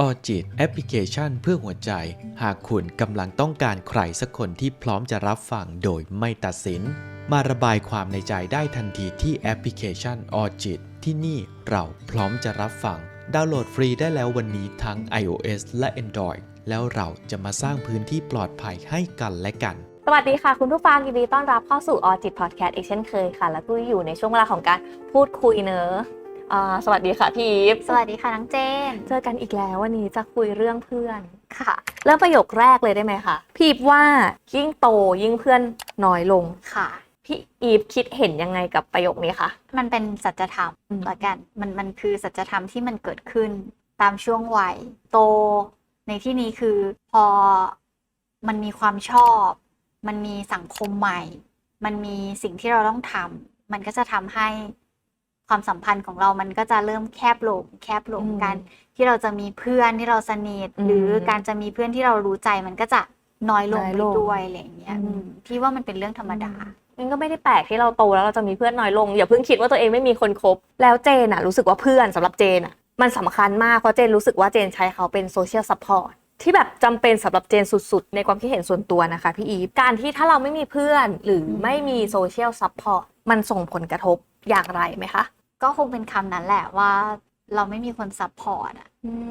ออจิตแอปพลิเคชันเพื่อหัวใจ หากคุณกำลังต้องการใครสักคนที่พร้อมจะรับฟังโดยไม่ตัดสิน มาระบายความในใจได้ทันทีที่แอปพลิเคชันออจิตที่นี่เราพร้อมจะรับฟัง ดาวน์โหลดฟรีได้แล้ววันนี้ทั้ง iOS และ Android แล้วเราจะมาสร้างพื้นที่ปลอดภัยให้กันและกันสวัสดีค่ะ คุณผู้ฟังยินดีต้อนรับเข้าสู่ออจิตพอดแคสต์อีกเช่นเคยค่ะ แล้วก็อยู่ในช่วงเวลาของการพูดคุยเนอะ อ่าสวัสดีค่ะพี่อีฟสวัสดีค่ะน้องเจน เจอกันอีกแล้ววันนี้จะคุยเรื่องเพื่อน ค่ะ เริ่มประโยคแรกเลยได้ไหมคะพี่อีฟว่ายิ่งโตยิ่งเพื่อนน้อยลง ค่ะ พี่อีฟคิดเห็นยังไงกับประโยคนี้คะ มันเป็นสัจธรรมอืม ละกัน มันมันคือสัจธรรมที่มันเกิดขึ้นตามช่วงวัย โต ในที่นี้คือพอมันมีความชอบ มันมีสังคมใหม่ มันมีสิ่งที่เราต้องทำมันก็จะทำให้ ความสัมพันธ์ของเรามันก็จะเริ่มแคบลงแคบลงอืมการที่เราจะมีเพื่อนที่เราสนิทอืมหรือการจะมีเพื่อนที่เรารู้ใจมันก็จะน้อยลงน้อยไปลงด้วยอะไรอย่างเงี้ยอืมอืมพี่ว่ามันเป็นเรื่องธรรมดามันก็ไม่ได้แปลกที่เราโตแล้วเราจะมีเพื่อนน้อยลง อย่าเพิ่งคิดว่าตัวเองไม่มีคนคบ แล้วเจนอะรู้สึกว่าเพื่อนสำหรับเจนอะมันสำคัญมากเพราะเจนรู้สึกว่าเจนใช้เขาเป็นโซเชียลซัพพอร์ตที่แบบจำเป็นสำหรับเจนสุดๆ ในความคิดเห็นส่วนตัวนะคะพี่อีฟการที่ถ้าเราไม่มีเพื่อนหรือไม่มีโซเชียลซัพพอร์ตมันส่งผลกระทบอย่างไรไหมคะ ก็คงเป็นคำนั้นแหละว่าเราไม่มีคนซัพพอร์ตอะ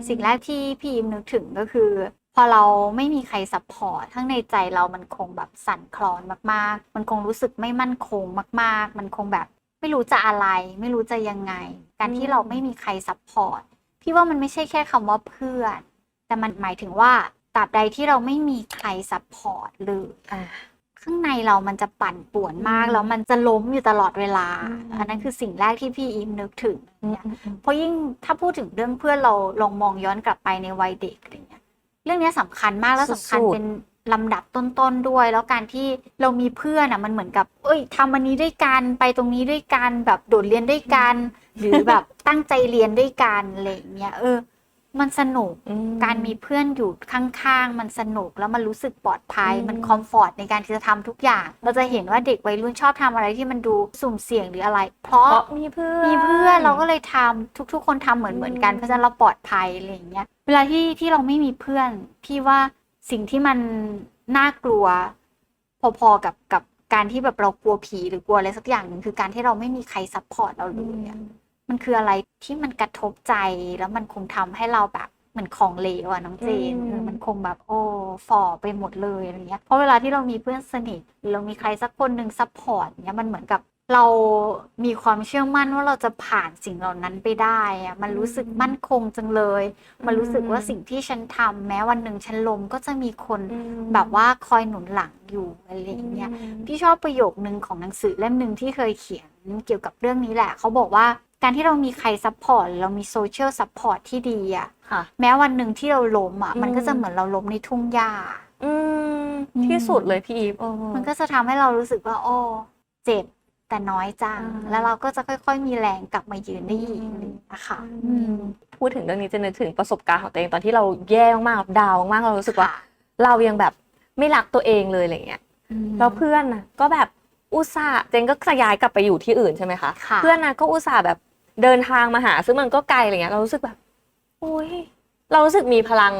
สิ่งแรกที่พี่อิมนึกถึงก็คือ พอเราไม่มีใครซัพพอร์ตทั้งในใจเรามันคงแบบสั่นคลอนมาก ๆ มันคงรู้สึกไม่มั่นคงมาก ๆ มันคงแบบไม่รู้จะอะไร ไม่รู้จะยังไง การที่อืมเราไม่มีใครซัพพอร์ตพี่ว่ามันไม่ใช่แค่คำว่าเพื่อน แต่มันหมายถึงว่าตราบใดที่เราไม่มีใครซัพพอร์ตเลยอ่า ข้างในเรามันจะปั่นป่วนมากอืมแล้วมันจะล้มอยู่ตลอดเวลาอืมอันนั้นคือสิ่งแรกที่พี่อิมนึกถึงเนี่ยเพราะยิ่งถ้าพูดถึงเรื่องเพื่อนเราลองมองย้อนกลับไปในวัยเด็กอะไรเงี้ยเรื่องเนี้ยสำคัญมากแล้วสำคัญสุดๆเป็นลำดับต้นๆด้วย แล้วการที่เรามีเพื่อนอะมันเหมือนกับ เอ้ยทำอันนี้ด้วยกันไปตรงนี้ด้วยกันแบบโดดเรียนด้วยกัน หรือแบบตั้งใจเรียนด้วยกันอะไรอย่างเงี้ยเออ มันสนุกอืการมีเพื่อนอยู่ข้างๆ มันสนุกแล้วมันรู้สึกปลอดภัยอืมมันคอมฟอร์ตในการที่จะทำทุกอย่าง เราจะเห็นว่าเด็กวัยรุ่นชอบทำอะไรที่มันดูสุ่มเสี่ยงหรืออะไร เพราะเพราะมีเพื่อนมีเพื่อนเราก็เลยทำทุก ๆ คนทำเหมือนเหมือนกันอืมเพราะฉะนั้นเราปลอดภัยอะไรอย่างเงี้ยเวลาที่ที่เราไม่มีเพื่อน พี่ว่าสิ่งที่มันน่ากลัว พอๆกับกับการที่แบบเรากลัวผีหรือกลัวอะไรสักอย่างหนึ่งคือการที่เราไม่มีใครซัพพอร์ตเราเลยอะ มันคืออะไรที่มันกระทบใจแล้วมันคงทำให้เราแบบเหมือนของเหลวอะน้องเจนอืมเออมันคงแบบโอ้ฝ่อไปหมดเลยอะไรเงี้ยเพราะเวลาที่เรามีเพื่อนสนิทหรือเรามีใครสักคนหนึ่งซัพพอร์ตเนี้ยมันเหมือนกับเรามีความเชื่อมั่นว่าเราจะผ่านสิ่งเหล่านั้นไปได้อะมันรู้สึกมั่นคงจังเลย มันรู้สึกว่าสิ่งที่ฉันทำแม้วันหนึ่งฉันล้มก็จะมีคนอืมแบบว่าคอยหนุนหลังอยู่อะไรอย่างเงี้ยพี่ชอบประโยคนึงของหนังสือเล่มหนึ่งที่เคยเขียนเกี่ยวกับเรื่องนี้แหละ เขาบอกว่า การที่เรามีใครซัพพอร์ตเรามีโซเชียลซัพพอร์ตที่ดีอะค่ะ แม้วันหนึ่งที่เราล้มอะอืมมันก็จะเหมือนเราล้มในทุ่งหญ้าอืมอืมที่สุดเลยพี่อีฟเออมันก็จะทำให้เรารู้สึกว่า โอ้เจ็บแต่น้อยจังอ่าแล้วเราก็จะค่อย ๆ มีแรงกลับมายืนได้อีกอืมนะคะอืมพูดถึงเรื่องนี้จะนึกถึงประสบการณ์ของตัวเองตอนที่เราแย่มากๆดาวน์มากๆเรารู้สึกว่า เรายังแบบไม่รักตัวเองเลยอะไรเงี้ยอืมแล้วเพื่อนนะก็แบบอุตส่าห์เจนก็จะย้ายกลับไปอยู่ที่อื่นใช่ไหมคะค่ะเพื่อนนะก็อุตส่าห์แบบ เดินทางมาหาซึ่งมันก็ไกลอะไรเงี้ยเรารู้สึกแบบโอ้ยเรารู้สึกมีพลัง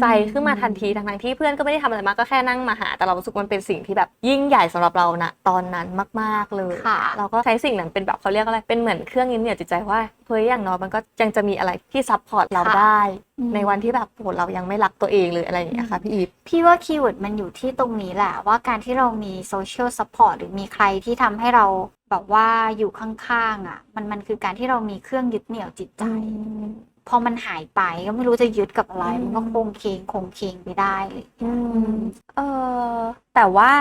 ใจขึ้นมาทันทีทั้งๆที่เพื่อนก็ไม่ได้ทำอะไรมากก็แค่นั่งมาหา แต่เรารู้สึกมันเป็นสิ่งที่แบบยิ่งใหญ่สำหรับเรานะตอนนั้นมาก ๆเลยค่ะเราก็ใช้สิ่งนั้นเป็นแบบเขาเรียกอะไรเป็นเหมือนเครื่องยึดเหนี่ยวจิตใจว่าเฮ้ยอย่างน้อยมันก็ยังจะมีอะไรที่ซัพพอร์ตเราค่ะได้อืมในวันที่แบบโหเรายังไม่รักตัวเองเลยอะไรอย่างเงี้ยค่ะพี่อีฟพี่ว่าคีย์เวิร์ดมันอยู่ที่ตรงนี้แหละว่าการที่เรามีโซเชียลซัพพอร์ตหรือมีใครที่ทำให้เราแบบว่าอยู่ข้างๆอะ มันมันคือการที่เรามีเครื่องยึดเหนี่ยวจิตใจ พอมันหายไปก็ไม่รู้จะยึดกับอะไรอืมมันก็คงเคงคงเคงไปได้เลยอืมเออแต่ว่า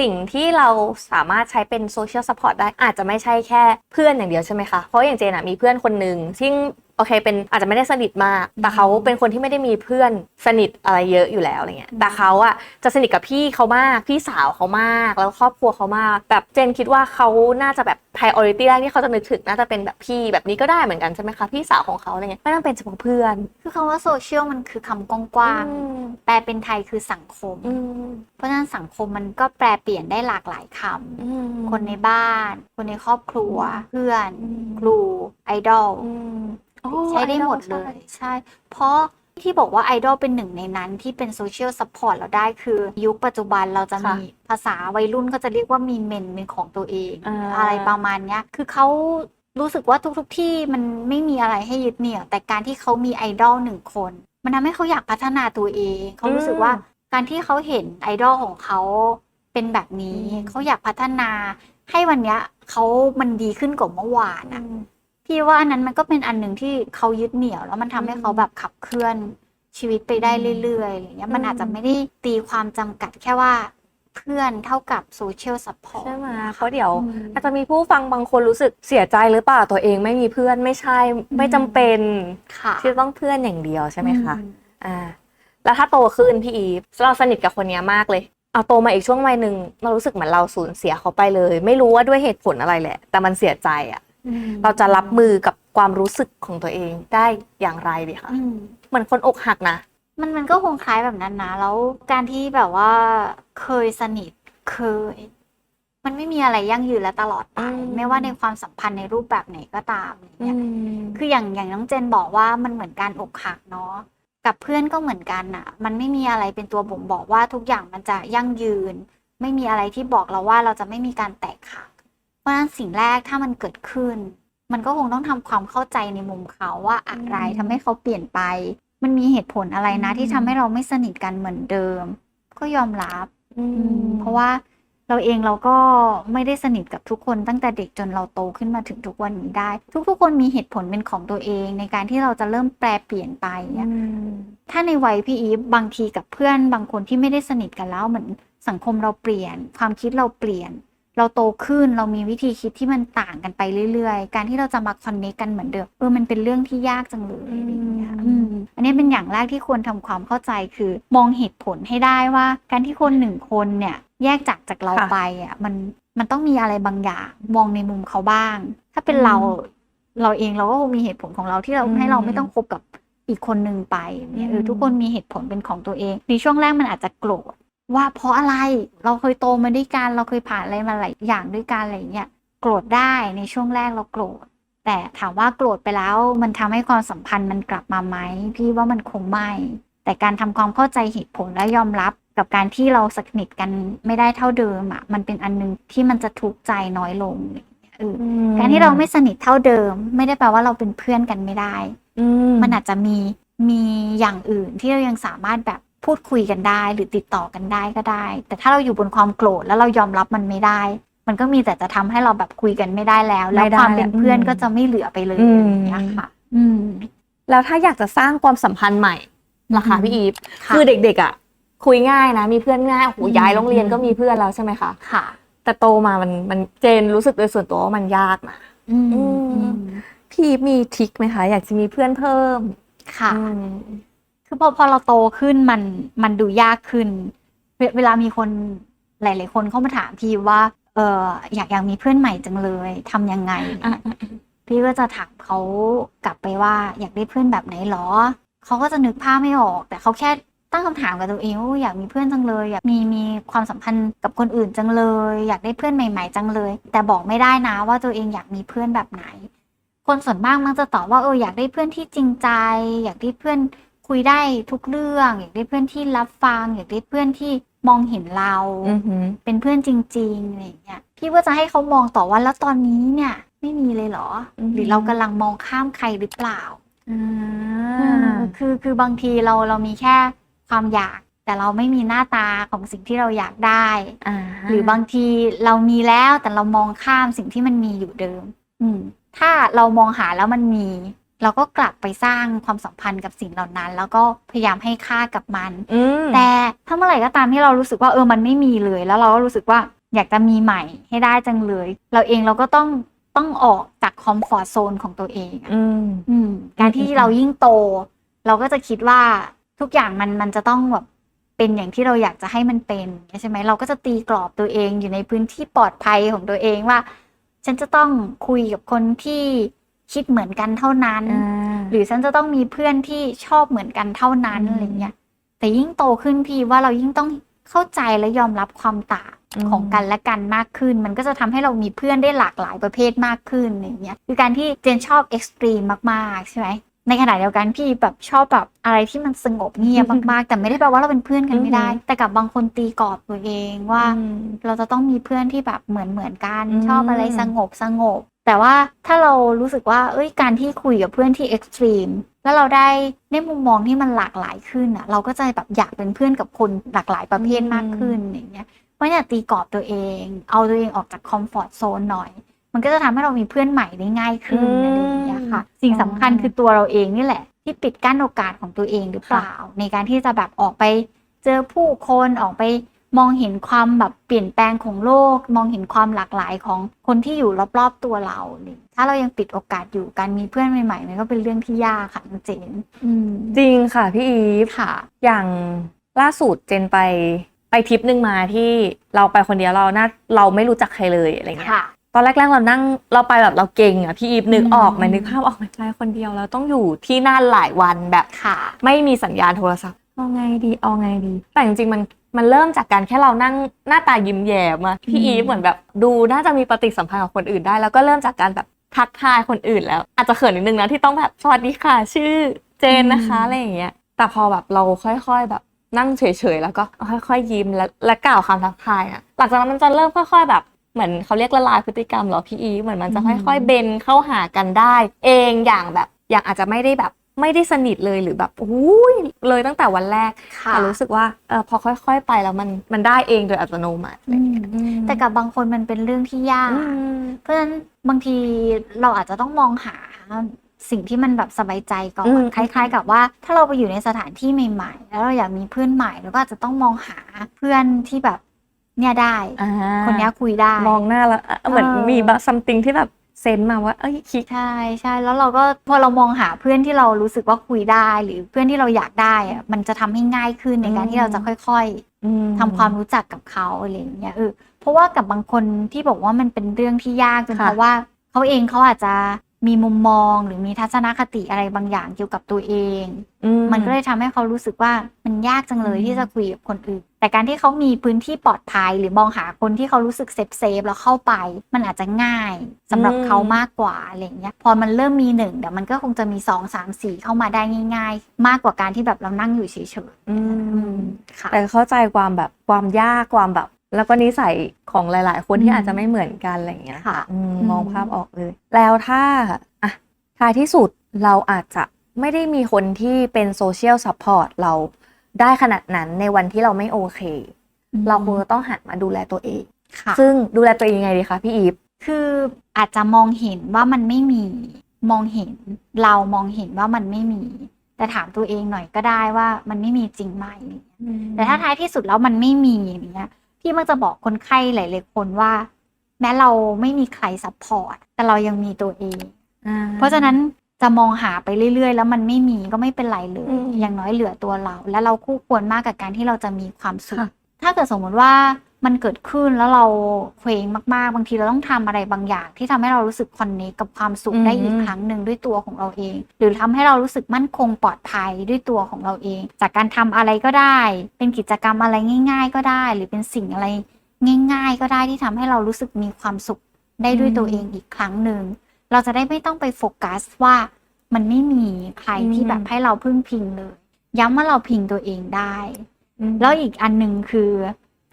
สิ่งที่เราสามารถใช้เป็นโซเชียลซัพพอร์ตได้อาจจะไม่ใช่แค่เพื่อนอย่างเดียวใช่ไหมคะ เพราะอย่างเจนอะมีเพื่อนคนหนึ่งซึ่งโอเคเป็นอาจจะไม่ได้สนิทมาก แต่เขาเป็นคนที่ไม่ได้มีเพื่อนสนิทอะไรเยอะอยู่แล้วอะไรเงี้ยแต่เขาอะจะสนิทกับพี่เขามากพี่สาวเขามาก แล้วครอบครัวเขามาก แบบเจนคิดว่าเขาน่าจะแบบ priority แรกที่เขาจะนึกถึงน่าจะเป็นแบบพี่แบบนี้ก็ได้เหมือนกันใช่ไหมคะพี่สาวของเขาอะไรเงี้ยไม่ต้องเป็นเฉพาะเพื่อน คือคำว่าโซเชียลมันคือคำกว้างอืมๆแปลเป็นไทยคือสังคมอืมเพราะฉะนั้นสังคมมันก็แปลเปลี่ยนได้หลากหลายคำอืมคนในบ้าน คนในครอบครัว เพื่อนอืมครูไอดอล อืมใช้ได้หมดเลยใช่ เพราะที่บอกว่าไอดอลเป็นหนึ่งในนั้นที่เป็นโซเชียลซัพพอร์ตเราได้คือยุคปัจจุบันเราจะค่ะมีภาษาวัยรุ่นก็จะเรียกว่ามีเมนเป็นของตัวเอง อ่า อะไรประมาณเนี้ย คือเขารู้สึกว่าทุกๆที่มันไม่มีอะไรให้ยึดเหนี่ยว แต่การที่เขามีไอดอลหนึ่งคน มันทำให้เขาอยากพัฒนาตัวเอง เขารู้สึกว่าการที่เขาเห็นไอดอลของเขาเป็นแบบนี้ อืม เขาอยากพัฒนาให้วันเนี้ยเขามันดีขึ้นกว่าเมื่อวานอะ พี่ว่าอันนั้นมันก็เป็นอันหนึ่งที่เขายึดเหนี่ยว แล้วมันทำให้เขาแบบขับเคลื่อนชีวิตไปได้เรื่อยๆอะไรเงี้ยมันอืมอาจจะไม่ได้ตีความจำกัดแค่ว่าเพื่อนเท่ากับโซเชียลซัพพอร์ต ใช่ไหมเพราะเดี๋ยว อืมอาจจะมีผู้ฟังบางคนรู้สึกเสียใจหรือเปล่าตัวเองไม่มีเพื่อนไม่ใช่ไม่จำเป็นค่ะที่ต้องเพื่อนอย่างเดียวใช่ไหมคะ อือ่าแล้วถ้าโตขึ้นพี่อีฟเราสนิทกับคนเนี้ยมากเลย เอาโตมาอีกช่วงวัยหนึ่งเรารู้สึกเหมือนเราสูญเสียเขาไปเลย ไม่รู้ว่าด้วยเหตุผลอะไรแหละ แต่มันเสียใจอะอืม เราจะรับมือกับความรู้สึกของตัวเองได้อย่างไรดีคะอืมเหมือนคนอกหักนะ มันมันก็คงคล้ายแบบนั้นนะ แล้วการที่แบบว่าเคยสนิทเคย มันไม่มีอะไรยั่งยืนและตลอดไปอืมไม่ว่าในความสัมพันธ์ในรูปแบบไหนก็ตามอะไรเงี้ยคืออย่างอย่างน้องเจนบอกว่ามันเหมือนการอกหักเนาะกับเพื่อนก็เหมือนกันอะมันไม่มีอะไรเป็นตัวบ่งบอกว่าทุกอย่างมันจะยั่งยืน ไม่มีอะไรที่บอกเราว่าเราจะไม่มีการแตกหัก เพราะฉะนั้นสิ่งแรกถ้ามันเกิดขึ้น มันก็คงต้องทำความเข้าใจในมุมเขาว่าอะไรอืมทำให้เขาเปลี่ยนไป มันมีเหตุผลอะไรนะอืมที่ทำให้เราไม่สนิทกันเหมือนเดิม ก็ยอมรับอือืมเพราะว่าเราเองเราก็ไม่ได้สนิทกับทุกคนตั้งแต่เด็กจนเราโตขึ้นมาถึงทุกวันนี้ได้ ทุกๆคนมีเหตุผลเป็นของตัวเองในการที่เราจะเริ่มแปลเปลี่ยนไปอืเนี่ยมถ้าในวัยพี่อีฟบางทีกับเพื่อนบางคนที่ไม่ได้สนิทกันแล้วเหมือนสังคมเราเปลี่ยน ความคิดเราเปลี่ยน เราโตขึ้นเรามีวิธีคิดที่มันต่างกันไปเรื่อยๆ การที่เราจะมาคอนเนคกันเหมือนเดิมเออมันเป็นเรื่องที่ยากจังเลยอะไรอย่างเงี้ยอืมอืมอันนี้เป็นอย่างแรกที่ควรทำความเข้าใจคือ มองเหตุผลให้ได้ว่า การที่คนหนึ่งคนเนี่ยแยกจากจากเราค่ะไปอะมันมันต้องมีอะไรบางอย่างมองในมุมเขาบ้าง ถ้าเป็นอืมเราเราเองเราก็คงมีเหตุผลของเราที่เราอืมให้เราไม่ต้องคบกับอีกคนหนึ่งไปเนี่ยเอออืมทุกคนมีเหตุผลเป็นของตัวเองในช่วงแรกมันอาจจะโกรธ ว่าเพราะอะไรเราเคยโตมาด้วยกัน เราเคยผ่านอะไรมาหลายอย่างด้วยกันอะไรอย่างเงี้ยโกรธได้ในช่วงแรกเราโกรธ แต่ถามว่าโกรธไปแล้ว มันทำให้ความสัมพันธ์มันกลับมาไหมพี่ว่ามันคงไม่ แต่การทำความเข้าใจเหตุผลและยอมรับกับการที่เราสนิทกันไม่ได้เท่าเดิมอะ มันเป็นอันหนึงที่มันจะทุกข์ใจน้อยลงอะไรอย่างเงี้ยเอออการที่เราไม่สนิทเท่าเดิม ไม่ได้แปลว่าเราเป็นเพื่อนกันไม่ได้อืมมันอาจจะมีมีอย่างอื่นที่เรายังสามารถแบบ พูดคุยกันได้หรือติดต่อกันได้ก็ได้ แต่ถ้าเราอยู่บนความโกรธแล้วเรายอมรับมันไม่ได้ มันก็มีแต่จะทำให้เราแบบคุยกันไม่ได้แล้ว แล้วไม่ได้ความเป็นเพื่อนอืมก็จะไม่เหลือไปเลยอืมอะไรอย่างเงี้ยค่ะ อืม แล้วถ้าอยากจะสร้างความสัมพันธ์ใหม่ล่ะคะอืมพี่อีฟค่ะคือเด็กๆอะ คุยง่ายนะ มีเพื่อนง่ายโอ้โหอืมย้ายโรงเรียนก็มีเพื่อนแล้วใช่ไหมคะค่ะ แต่โตมามันมันเจนรู้สึกโดยส่วนตัวว่ามันยากนะอืมอืมอืมพี่อีฟมีทริคไหมคะ อยากจะมีเพื่อนเพิ่มค่ะอืม คือพอพอเราโตขึ้นมันมันดูยากขึ้นเวเวลามีคนหลาย ๆ คนเข้ามาถามพี่ว่า เอออยากอยากมีเพื่อนใหม่จังเลยทำยังไงอะพี่ก็จะถามเขากลับไปว่าอยากได้เพื่อนแบบไหนหรอเขาก็จะนึกภาพไม่ออก แต่เขาแค่ตั้งคำถามกับตัวเองว่าอยากมีเพื่อนจังเลย อยากมีมีความสัมพันธ์กับคนอื่นจังเลย อยากได้เพื่อนใหม่ ๆ จังเลย แต่บอกไม่ได้นะว่าตัวเองอยากมีเพื่อนแบบไหน คนส่วนมากมักจะตอบว่าเอออยากได้เพื่อนที่จริงใจ อยากได้เพื่อน คุยได้ทุกเรื่อง อยากได้เพื่อนที่รับฟัง อยากได้เพื่อนที่มองเห็นเราอือหือเป็นเพื่อนจริงๆอะไรอย่างเงี้ยพี่ว่าจะให้เขามองต่อว่าแล้วตอนนี้เนี่ย ไม่มีเลยเหรออืมหรือเรากำลังมองข้ามใครหรือเปล่าอ่าคือคือบางทีเราเรามีแค่ความอยากแต่เราไม่มีหน้าตาของสิ่งที่เราอยากได้อ่าหรือบางทีเรามีแล้วแต่เรามองข้ามสิ่งที่มันมีอยู่เดิม อืมถ้าเรามองหาแล้วมันมี เราก็กลับไปสร้างความสัมพันธ์กับสิ่งเหล่านั้น แล้วก็พยายามให้ค่ากับมันอืมแต่ถ้าเมื่อไหร่ก็ตามที่เรารู้สึกว่าเออมันไม่มีเลย แล้วเราก็รู้สึกว่าอยากจะมีใหม่ให้ได้จังเลย เราเองเราก็ต้องต้องออกจากคอมฟอร์ทโซนของตัวเองอะอืมอืมการที่อืมเรายิ่งโต เราก็จะคิดว่าทุกอย่างมันมันจะต้องแบบเป็นอย่างที่เราอยากจะให้มันเป็นใช่ไหมเราก็จะตีกรอบตัวเองอยู่ในพื้นที่ปลอดภัยของตัวเองว่า ฉันจะต้องคุยกับคนที่ คิดเหมือนกันเท่านั้นอ่าหรือฉันจะต้องมีเพื่อนที่ชอบเหมือนกันเท่านั้นอืมอะไรเงี้ยแต่ยิ่งโตขึ้นพี่ว่าเรายิ่งต้องเข้าใจและยอมรับความต่างอืมของกันและกันมากขึ้น มันก็จะทำให้เรามีเพื่อนได้หลากหลายประเภทมากขึ้นอะไรเงี้ยคือการที่เจนชอบเอ็กซ์ตรีมมากๆใช่ไหมในขณะเดียวกันพี่แบบชอบแบบอะไรที่มันสงบเงียบมากๆ แต่ไม่ได้แปลว่าเราเป็นเพื่อนกันไม่ได้อือหือแต่กับบางคนตีกรอบตัวเองว่าอืมเราจะต้องมีเพื่อนที่แบบเหมือนเหมือนกันอืมชอบอะไรสงบสงบ แต่ว่าถ้าเรารู้สึกว่า เอ้ย การที่คุยกับเพื่อนที่เอ็กซ์ตรีมแล้วเราได้ได้มุมมองที่มันหลากหลายขึ้นอะ เราก็จะแบบอยากเป็นเพื่อนกับคนหลากหลายประเภทมากขึ้นอย่างเงี้ยเพราะอย่าตีกรอบตัวเอง เอาตัวเองออกจากคอมฟอร์ทโซนหน่อย มันก็จะทำให้เรามีเพื่อนใหม่ได้ง่ายขึ้นอืมอะไรอย่างเงี้ยค่ะ สิ่งสำคัญคือตัวเราเองนี่แหละ ที่ปิดกั้นโอกาสของตัวเองหรือเปล่า ในการที่จะแบบออกไปเจอผู้คนออกไป มองเห็นความแบบเปลี่ยนแปลงของโลก มองเห็นความหลากหลายของคนที่อยู่รอบๆตัวเราเนี่ยถ้าเรายังปิดโอกาสอยู่การมีเพื่อนใหม่ๆมันก็เป็นเรื่องที่ยากค่ะน้องเจนอืมจริงค่ะพี่อีฟค่ะ อย่างล่าสุดเจนไปไปทริปหนึ่งมาที่เราไปคนเดียวเราน่าเราไม่รู้จักใครเลยอะไรเงี้ยค่ะตอนแรกๆเรานั่งเราไปแบบเราเก่งอะพี่อีฟนึกออกไหมอืมนึกภาพออกไหมไปคนเดียวเราต้องอยู่ที่นั่นหลายวันแบบค่ะไม่มีสัญญาณโทรศัพท์เอาไงดีเอาไงดี แต่จริงๆมัน มันเริ่มจากการแค่เรานั่งหน้าตายิ้มแย้มอะพี่อืมอีฟเหมือนแบบดูน่าจะมีปฏิสัมพันธ์กับคนอื่นได้ แล้วก็เริ่มจากการแบบทักทายคนอื่นแล้ว อาจจะเขินนิดนึงนะที่ต้องแบบสวัสดีค่ะชื่อเจนนะคะอะไรอย่างเงี้ยแต่พอแบบเราค่อยๆแบบนั่งเฉยๆแล้วก็ค่อยๆยิ้มและและกล่าวคำทักทายอะหลังจากนั้นมันจะเริ่มค่อยๆแบบเหมือนเขาเรียกละลายพฤติกรรมเหรอพี่อีฟเหมือนมันจะค่อยๆเบนเข้าหากันได้ เองอย่างแบบอย่างอาจจะไม่ได้แบบ ไม่ได้สนิทเลยหรือแบบอุ้ยเลยตั้งแต่วันแรกค่ะแต่รู้สึกว่าเออพอค่อย ๆ ไปแล้วมันมันได้เองโดยอัตโนมัติอืมแต่กับบางคนมันเป็นเรื่องที่ยากอืมเพราะฉะนั้นบางทีเราอาจจะต้องมองหาสิ่งที่มันแบบสบายใจก่ออืนมคล้าย ๆ กับว่า ถ้าเราไปอยู่ในสถานที่ใหม่ ๆ แล้วเราอยากมีเพื่อนใหม่เราก็อาจจะต้องมองหาเพื่อนที่แบบเนี่ยได้อ่าคนเนี้ยคุยได้ มองหน้าแล้วเอ่อเหมือนเออมีแบบซัมติงที่แบบ เซนส์มาว่า เอ้ยคิดใช่ใช่ แล้วเราก็พอเรามองหาเพื่อนที่เรารู้สึกว่าคุยได้ หรือเพื่อนที่เราอยากได้อะมันจะทำให้ง่ายขึ้นในการอืมที่เราจะค่อยๆทำความรู้จักกับเขาอะไรอย่างเงี้ยเออเพราะว่ากับบางคนที่บอกว่ามันเป็นเรื่องที่ยากจนค่ะเพราะว่าเขาเองเขาอาจจะ มีมุมมองหรือมีทัศนคติอะไรบางอย่างเกี่ยวกับตัวเองอืมันก็เลยทำให้เขารู้สึกว่ามันยากจังเลยอืมที่จะคุยกับคนอื่น แต่การที่เขามีพื้นที่ปลอดภัยหรือมองหาคนที่เขารู้สึกเซฟเซฟๆแล้วเข้าไป มันอาจจะง่ายสำหรับเขามากกว่าอะไรอย่างเงี้ย พอมันเริ่มมีหนึ่งเดี๋ยวมันก็คงจะมีสองสามสี่เข้ามาได้ง่าย ๆ มากกว่าการที่แบบเรานั่งอยู่เฉยอืๆอืมมค่ะแต่เข้าใจความแบบความยากความแบบ แล้วก็นิสัยของหลาย ๆ คนที่อืมอาจจะไม่เหมือนกันอะไรอย่างเงี้ยค่ะอืมอืมมองภาพออกเลย แล้วถ้าอะท้ายที่สุดเราอาจจะไม่ได้มีคนที่เป็นโซเชียลซัพพอร์ตเราได้ขนาดนั้นในวันที่เราไม่โอเค เราควรจะต้องหันมาดูแลตัวเองค่ะซึ่งดูแลตัวเองยังไงดีคะพี่อีฟ คืออาจจะมองเห็นว่ามันไม่มี มองเห็นเรามองเห็นว่ามันไม่มี แต่ถามตัวเองหน่อยก็ได้ว่ามันไม่มีจริงไหมอะไรเงี้ยแต่ถ้าท้ายที่สุดแล้วมันไม่มีอย่างเงี้ย พี่มักจะบอกคนไข้หลายๆคนว่า แม้เราไม่มีใครซัพพอร์ตแต่เรายังมีตัวเองเพราะฉะนั้นจะมองหาไปเรื่อย ๆ แล้วมันไม่มีก็ไม่เป็นไรเลยอืมอย่างน้อยเหลือตัวเรา และเราคู่ควรมากกับการที่เราจะมีความสุขค่ะถ้าเกิดสมมติว่า มันเกิดขึ้นแล้วเราเคว้งมาก ๆ บางทีเราต้องทำอะไรบางอย่าง ที่ทำให้เรารู้สึกคอนเนคกับความสุขอืมได้อีกครั้งหนึ่งด้วยตัวของเราเอง หรือทำให้เรารู้สึกมั่นคงปลอดภัยด้วยตัวของเราเอง จากการทำอะไรก็ได้ เป็นกิจกรรมอะไรง่าย ๆ ก็ได้ หรือเป็นสิ่งอะไรง่าย ๆ ก็ได้ที่ทำให้เรารู้สึกมีความสุขได้ด้วยตัวเองอีกครั้งหนึ่งเราจะได้ไม่ต้องไปโฟกัสว่ามันไม่มีใครที่อืมแบบให้เราพึ่งพิงเลย ย้ำว่าเราพิงตัวเองได้ แล้วอีกอันหนึ่งคือ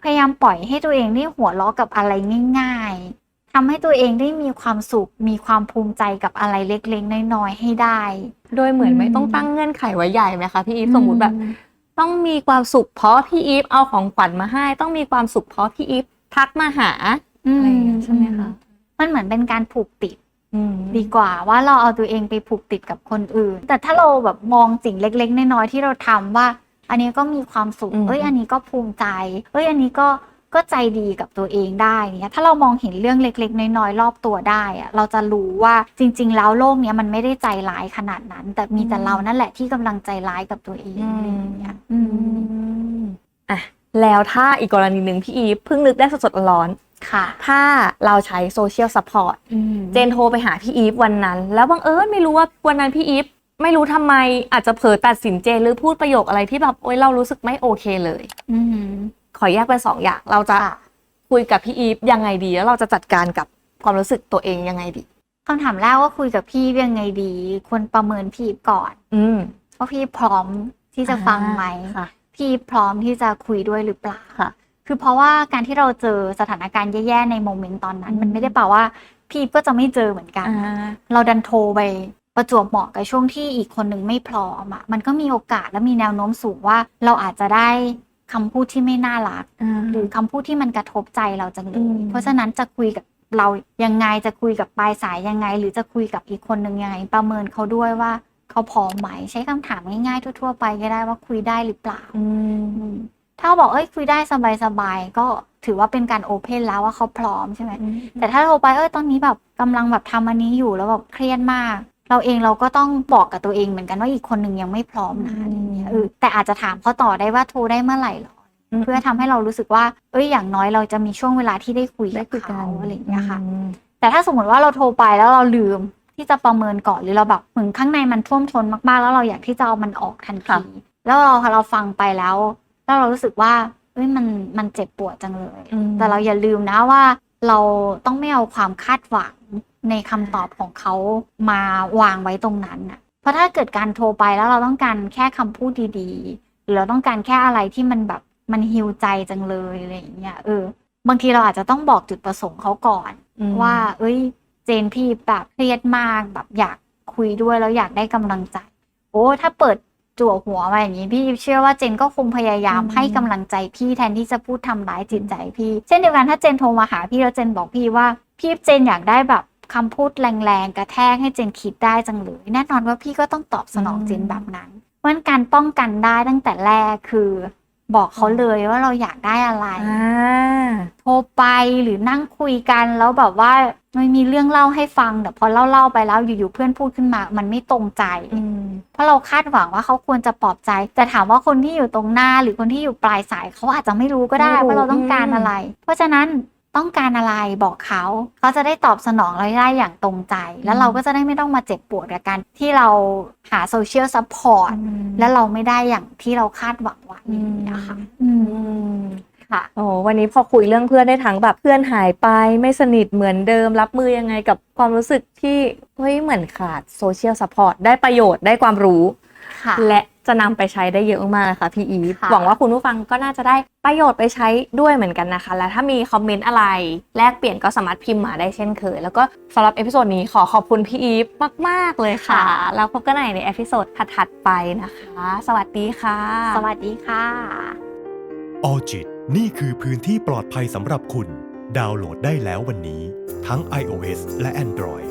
พยายามปล่อยให้ตัวเองได้หัวเราะกับอะไรง่าย ๆทำให้ตัวเองได้มีความสุข มีความภูมิใจกับอะไรเล็กๆน้อยๆให้ได้ โดยเหมือนไม่อืมต้องตั้งเงื่อนไขไว้ใหญ่ไหมคะพี่อีฟสมมุติแบบ ต้องมีความสุขเพราะพี่อีฟเอาของขวัญมาให้ ต้องมีความสุขเพราะพี่อีฟทักมาหาอืมอะไรอย่างเงี้ยใช่ไหมคะมันเหมือนเป็นการผูกติดอืมดีกว่าว่าเราเอาตัวเองไปผูกติดกับคนอื่น แต่ถ้าเราแบบมองสิ่งเล็ก ๆ น้อยๆที่เราทำว่า อันนี้ก็มีความสุขอืมเอ้ย อันนี้ก็ภูมิใจ เอ้ย อันนี้ก็ก็ใจดีกับตัวเองได้เนี่ยถ้าเรามองเห็นเรื่องเล็กๆ น้อยๆ รอบตัวได้อะเราจะรู้ว่าจริง ๆ แล้วโลกเนี้ยมันไม่ได้ใจร้ายขนาดนั้น แต่มีแต่เรานั่นแหละที่กำลังใจร้ายกับตัวเองอะไรอย่างเงี้ยอืมอะแล้วถ้าอีกกรณีหนึ่งพี่อีฟเพิ่งนึกได้สดๆร้อนค่ะๆถ้าเราใช้โซเชียลซัพพอร์ตอืมเจนโทรไปหาพี่อีฟวันนั้น แล้วบังเอิญไม่รู้ว่าวันนั้นพี่อีฟ ไม่รู้ทำไมอาจจะเผลอตัดสินเจนหรือพูดประโยคอะไรที่แบบโอ๊ยเรารู้สึกไม่โอเคเลย อืม ขอแยกเป็นสองอย่าง เราจะค่ะ คุยกับพี่อีฟยังไงดี แล้วเราจะจัดการกับความรู้สึกตัวเองยังไงดี คำถามแรกว่าคุยกับพี่ยังไงดี ควรประเมินพี่ก่อน อืม ว่าพี่พร้อมที่จะฟังไหม ค่ะ พี่พร้อมที่จะคุยด้วยหรือเปล่า ค่ะ คือเพราะว่าการที่เราเจอสถานการณ์แย่ๆในโมเมนต์ตอนนั้น อืม มันไม่ได้แปลว่า พี่ก็จะไม่เจอเหมือนกันอ่าเราดันโทรไป ประจวบเหมาะกับช่วงที่อีกคนหนึ่งไม่พร้อมอะมันก็มีโอกาสและมีแนวโน้มสูงว่าเราอาจจะได้คำพูดที่ไม่น่ารัก หรือคำพูดที่มันกระทบใจเราจังเลอืยมเพราะฉะนั้นจะคุยกับเรายังไงจะคุยกับปลายสายยังไง หรือจะคุยกับอีกคนหนึ่งยังไง ประเมินเขาด้วยว่าเขาพร้อมไหมใช้คำถามง่ายๆทั่ว ๆ ไปก็ได้ว่าคุยได้หรือเปล่าอืมอืมถ้าเขาบอกเอ้ยคุยได้สบายๆก็ถือว่าเป็นการโอเพนแล้วว่าเขาพร้อมใช่ไหมแต่ถ้าโทรไปเอ้ยตอนนี้แบบกำลังแบบทำอันนี้อยู่แล้วแบบเครียดมาก เราเองเราก็ต้องบอกกับตัวเองเหมือนกันว่าอีกคนหนึ่งยังไม่พร้อมนะอืมอะไรเงี้ยเออแต่อาจจะถามเขาต่อได้ว่าโทรได้เมื่อไหร่หรอเพื่อทำให้เรารู้สึกว่า เอ้ยอย่างน้อยเราจะมีช่วงเวลาที่ได้คุยได้กับคุยกัเขานอะไรอย่างเงี้ยค่ะอืมแต่ถ้าสมมติว่าเราโทรไปแล้วเราลืมที่จะประเมินก่อนหรือเราแบบเหมือนข้างในมันท่วมท้นมากๆ แล้วเราอยากที่จะเอามันออกทันค่ะทีแล้วเราพอเราฟังไปแล้ว แล้วเรารู้สึกว่าเอ้ยมันมันเจ็บปวดจังเลยอืมแต่เราอย่าลืมนะว่า เราต้องไม่เอาความคาดหวัง ในคำตอบของเขามาวางไว้ตรงนั้นน่ะ เพราะถ้าเกิดการโทรไปแล้วเราต้องการแค่คำพูดดีๆ หรือเราต้องการแค่อะไรที่มันแบบมันฮิวใจจังเลยอะไรอย่างเงี้ยเออ บางทีเราอาจจะต้องบอกจุดประสงค์เขาก่อน อืม ว่า เอ้ย เจนพี่แบบเครียดมากแบบอยากคุยด้วยแล้วอยากได้กำลังใจ โอ้ถ้าเปิดจั่วหัวมาอย่างนี้พี่เชื่อว่าเจนก็คงพยายามอืม ให้กำลังใจพี่แทนที่จะพูดทำร้ายจิตใจพี่ เช่นเดียวกันถ้าเจนโทรมาหาพี่แล้วเจนบอกพี่ว่า พี่เจนอยากได้แบบ คำพูดแรงๆ กระแทกให้เจนคิดได้จังเลยแน่นอนว่าพี่ก็ต้องตอบสนองอืมเจนแบบนั้นเพราะฉะนั้นการป้องกันได้ตั้งแต่แรกคือ บอกเขาเลยว่าเราอยากได้อะไรอ่าโทรไปหรือนั่งคุยกันแล้วแบบว่าไม่มีเรื่องเล่าให้ฟังแต่พอเล่าเล่าๆไปแล้วอยู่ๆเพื่อนพูดขึ้นมา มันไม่ตรงใจอืมเพราะเราคาดหวังว่าเขาควรจะปลอบใจ แต่ถามว่าคนที่อยู่ตรงหน้าหรือคนที่อยู่ปลายสายเขาอาจจะไม่รู้ก็ได้ไม่รู้ว่าเราต้องการอืมอะไร เพราะฉะนั้น ต้องการอะไรบอกเขาเขาจะได้ตอบสนองเราได้อย่างตรงใจ แล้วเราก็จะได้ไม่ต้องมาเจ็บปวดกับการที่เราหาโซเชียลซัพพอร์ตและเราไม่ได้อย่างที่เราคาดหวังไว้อย่างเงี้ยค่ะอืมอืมค่ะโอ้วันนี้พอคุยเรื่องเพื่อนได้ทั้งแบบเพื่อนหายไปไม่สนิทเหมือนเดิม รับมือยังไงกับความรู้สึกที่เฮ้ยเหมือนขาดโซเชียลซัพพอร์ตได้ประโยชน์ได้ความรู้ค่ะและ จะนำไปใช้ได้เยอะมากๆเลยค่ะพี่อีฟค่ะ หวังว่าคุณผู้ฟังก็น่าจะได้ประโยชน์ไปใช้ด้วยเหมือนกันนะคะ และถ้ามีคอมเมนต์อะไรแลกเปลี่ยนก็สามารถพิมพ์มาได้เช่นเคย แล้วก็สำหรับเอพิโซดนี้ขอขอบคุณพี่อีฟมากๆเลยค่ะแล้วพบกันใหม่ในเอพิโซดถัดๆไปนะคะ สวัสดีค่ะ สวัสดีค่ะ ออจิตนี่คือพื้นที่ปลอดภัยสำหรับคุณ ดาวน์โหลดได้แล้ววันนี้ ทั้ง iOS และ Android